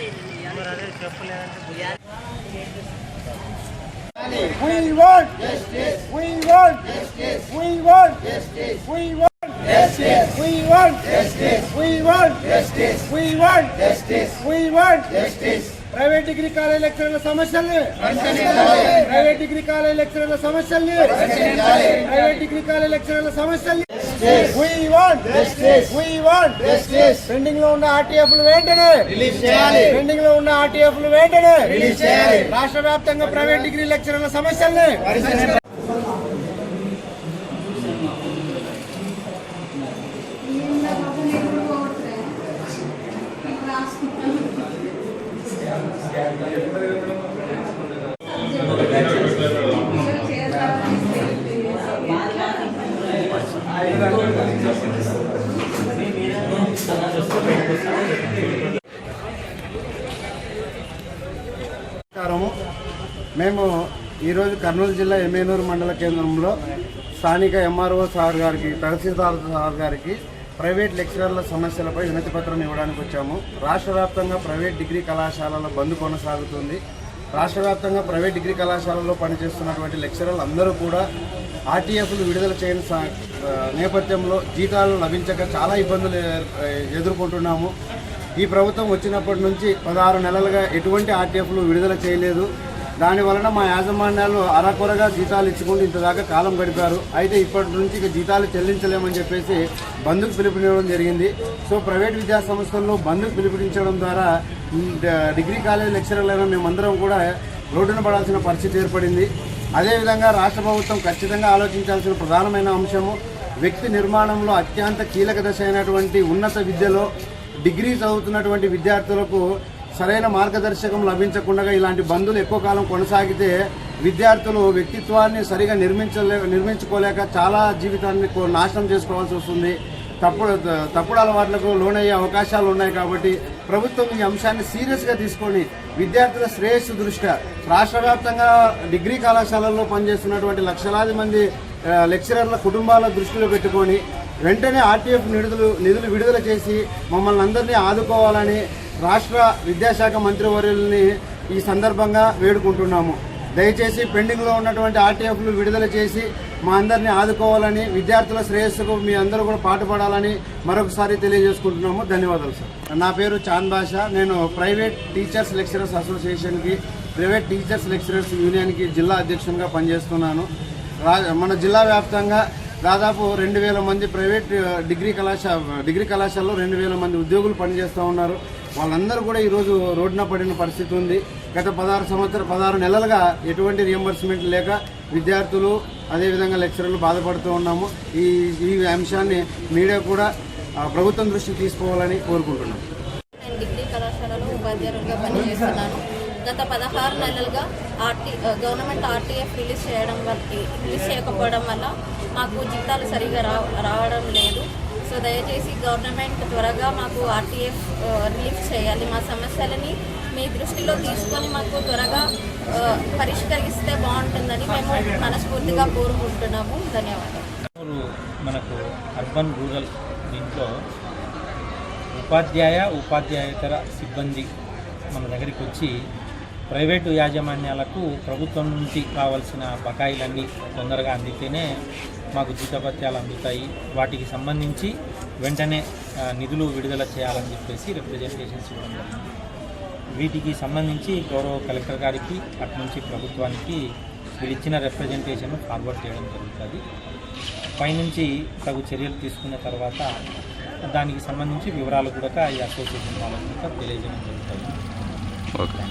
We want justice. We want justice. We want justice. We want justice. We want justice. We want justice. We want justice. We want justice. Private degree college లెక్చరర్ల సమస్యల్ని private degree college లెక్చరర్ల సమస్యల్ని private degree college లెక్చరర్ల సమస్యల్ని పెండింగ్లో ఉన్న RTF వెంటనే. Release చేయాలి. పెండింగ్లో ఉన్న ఆర్టీఎఫ్ వెంటనే. రిలీజ్ చేయాలి. రాష్ట్ర వ్యాప్తంగా ప్రైవేట్ డిగ్రీ లెక్చరర్ల సమస్యల్ని. మేము ఈరోజు కర్నూలు జిల్లా ఎమ్మెనూరు మండల కేంద్రంలో స్థానిక ఎంఆర్ఓ సార్ గారికి తహసీల్దార్ సార్ గారికి ప్రైవేట్ లెక్చరర్ల సమస్యలపై వినతి పత్రం ఇవ్వడానికి వచ్చాము. రాష్ట్ర వ్యాప్తంగా ప్రైవేట్ డిగ్రీ కళాశాలల బంద్ కొనసాగుతుంది. రాష్ట్ర వ్యాప్తంగా ప్రైవేట్ డిగ్రీ కళాశాలలో పనిచేస్తున్నటువంటి లెక్చరర్లు అందరూ కూడా ఆర్టీఎఫ్లు విడుదల చేయని సా- నేపథ్యంలో జీతాలు లభించక చాలా ఇబ్బందులు ఎదుర్కొంటున్నాము. ఈ ప్రభుత్వం వచ్చినప్పటి నుంచి పదహారు నెలలుగా ఎటువంటి ఆర్టీఎఫ్లు విడుదల చేయలేదు. దాని వలన మా యాజమాన్యాలు అరకొరగా జీతాలు ఇచ్చుకుంటూ ఇంతదాకా కాలం గడిపారు. అయితే ఇప్పటి నుంచి ఇక జీతాలు చెల్లించలేమని చెప్పేసి బంధుకు పిలుపునివ్వడం జరిగింది. సో ప్రైవేట్ విద్యా సంస్థల్లో బంధుకు పిలుపునించడం ద్వారా డిగ్రీ కాలేజ్ లెక్చరర్లైన మేమందరం కూడా రోడ్డున పడాల్సిన పరిస్థితి ఏర్పడింది. అదేవిధంగా రాష్ట్ర ప్రభుత్వం ఖచ్చితంగా ఆలోచించాల్సిన ప్రధానమైన అంశము వ్యక్తి నిర్మాణంలో అత్యంత కీలక దశ అయినటువంటి ఉన్నత విద్యలో డిగ్రీ చదువుతున్నటువంటి విద్యార్థులకు సరైన మార్గదర్శకం లభించకుండా ఇలాంటి బంధులు ఎక్కువ కాలం కొనసాగితే విద్యార్థులు వ్యక్తిత్వాన్ని సరిగా నిర్మించలే నిర్మించుకోలేక చాలా జీవితాన్ని కో- నాశనం చేసుకోవాల్సి వస్తుంది. తప్పుడు తప్పుడు అలవాట్లకు లోనయ్యే అవకాశాలు ఉన్నాయి కాబట్టి ప్రభుత్వం ఈ అంశాన్ని సీరియస్గా తీసుకొని విద్యార్థుల శ్రేయస్సు దృష్ట్యా రాష్ట్ర వ్యాప్తంగా డిగ్రీ కళాశాలల్లో పనిచేస్తున్నటువంటి లక్షలాది మంది లెక్చరర్ల కుటుంబాల దృష్టిలో పెట్టుకొని వెంటనే ఆర్టీఎఫ్ నిధులు నిధులు విడుదల చేసి మమ్మల్ని అందరినీ ఆదుకోవాలని రాష్ట్ర విద్యాశాఖ మంత్రివర్యుల్ని ఈ సందర్భంగా వేడుకుంటున్నాము. దయచేసి పెండింగ్లో ఉన్నటువంటి ఆర్టీఎఫ్లు విడుదల చేసి మా అందరినీ ఆదుకోవాలని విద్యార్థుల శ్రేయస్సుకు మీ అందరూ కూడా పాటుపడాలని మరొకసారి తెలియజేసుకుంటున్నాము. ధన్యవాదాలు సార్. నా పేరు చాంద్ బాషా నేను ప్రైవేట్ టీచర్స్ లెక్చరర్స్ అసోసియేషన్కి ప్రైవేట్ టీచర్స్ లెక్చరర్స్ యూనియన్కి జిల్లా అధ్యక్షునిగా పనిచేస్తున్నాను. రా మన జిల్లా వ్యాప్తంగా దాదాపు రెండు వేల మంది ప్రైవేట్ డిగ్రీ కళాశాల డిగ్రీ కళాశాలలో రెండు వేల మంది ఉద్యోగులు పనిచేస్తూ ఉన్నారు. వాళ్ళందరూ కూడా ఈరోజు రోడ్డున పడిన పరిస్థితి ఉంది. గత పదహారు సంవత్సరం పదహారు నెలలుగా ఎటువంటి రియంబర్స్మెంట్ లేక విద్యార్థులు అదేవిధంగా లెక్చరర్లు బాధపడుతూ ఉన్నాము. ఈ ఈ అంశాన్ని మీడియా కూడా ప్రభుత్వం దృష్టికి తీసుకోవాలని కోరుకుంటున్నాం. డిగ్రీ కళాశాలలో ఉపాధ్యాయులుగా పనిచేస్తున్నాను. గత పదహారు నెలలుగా ఆర్టీ గవర్నమెంట్ ఆర్టీఎఫ్ రిలీజ్ చేయడం వల్ల రిలీజ్ చేయకపోవడం వల్ల మాకు జీతాలు సరిగా రా రావడం లేదు. సో దయచేసి గవర్నమెంట్ త్వరగా మాకు ఆర్టీఎఫ్ రిలీజ్ చేయాలి. మా సమస్యలని మీ దృష్టిలో తీసుకొని మాకు త్వరగా పరిష్కరిస్తే బాగుంటుందని మేము మనస్ఫూర్తిగా కోరుకుంటున్నాము. ధన్యవాదాలు. మనకు అర్బన్ రూరల్ దీంట్లో ఉపాధ్యాయ ఉపాధ్యాయేతర సిబ్బంది మన దగ్గరికి వచ్చి ప్రైవేటు యాజమాన్యాలకు ప్రభుత్వం నుంచి కావలసిన బకాయిలన్నీ తొందరగా అందితేనే మాకు జీతభత్యాలు అందుతాయి. వాటికి సంబంధించి వెంటనే నిధులు విడుదల చేయాలని చెప్పేసి రిప్రజెంటేషన్స్ ఇవ్వడం జరిగింది. వీటికి సంబంధించి గౌరవ కలెక్టర్ గారికి అటు నుంచి ప్రభుత్వానికి వీళ్ళు ఇచ్చిన రిప్రజెంటేషన్ ఫార్వర్డ్ చేయడం జరుగుతుంది. పైనుంచి తగు చర్యలు తీసుకున్న తర్వాత దానికి సంబంధించి వివరాలు కూడా ఈ అసోసియేషన్ వాళ్ళకి కూడా తెలియజేయడం జరుగుతుంది. ఓకే.